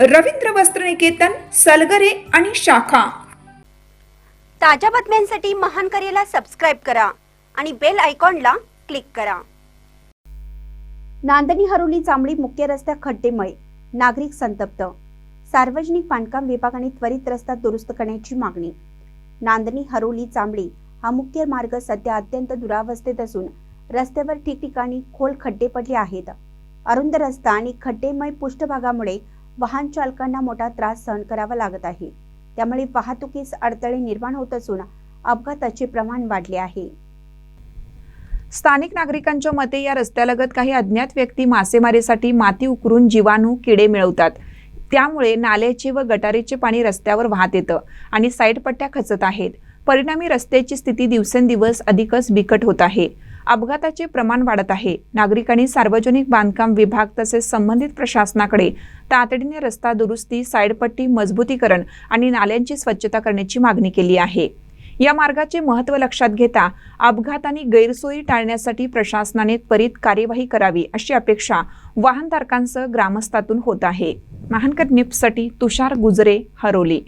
रवींद्र वस्त्रनिकेतन सलगरे आणि शाखा. ताज्या बातम्यांसाठी महान करेला सबस्क्राईब करा आणि बेल आयकॉनला क्लिक करा. नांदणी हरोली चांबळी मुख्य रस्त्या खड्डेमय नागरिक संतप्त. सार्वजनिक बांधकाम विभागाने त्वरित रस्ता दुरुस्त करण्याची मागणी. नांदणी हरोली चांबळी हा मुख्य मार्ग सध्या अत्यंत दुरावस्थेत असून रस्त्यावर ठिकठिकाणी खोल खड्डे पडले आहेत. अरुंद रस्ता आणि खड्डेमय पृष्ठभागामुळे वाहन चालकांना मोठा त्रास सहन करावा लागत आहे. त्यामुळे वाहतुकीस अडथळे निर्माण होत असून अपघाताचे प्रमाण वाढले आहे. स्थानिक नागरिकांच्या मते या रस्त्यालगत काही अज्ञात व्यक्ती मासेमारीसाठी माती उकरून जीवाणू किडे मिळवतात. त्यामुळे नाल्याचे व गटारीचे पाणी रस्त्यावर वाहत येतं आणि साईड पट्ट्या खचत आहेत. परिणामी रस्त्याची स्थिती दिवसेंदिवस अधिकच बिकट होत आहे. अपघाताचे प्रमाण वाढत आहे. नागरिकांनी सार्वजनिक बांधकाम विभाग तसेच संबंधित प्रशासनाकडे तातडीने रस्ता दुरुस्ती साईडपट्टी मजबूतीकरण आणि नाल्यांची स्वच्छता करण्याची मागणी केली आहे. या मार्गाचे महत्त्व लक्षात घेता अपघात आणि गैरसोयी टाळण्यासाठी प्रशासनाने त्वरित कार्यवाही करावी अशी अपेक्षा वाहनधारकांसह ग्रामस्थातून होत आहे. महानकर निप्ससाठी तुषार गुजरे हरोली.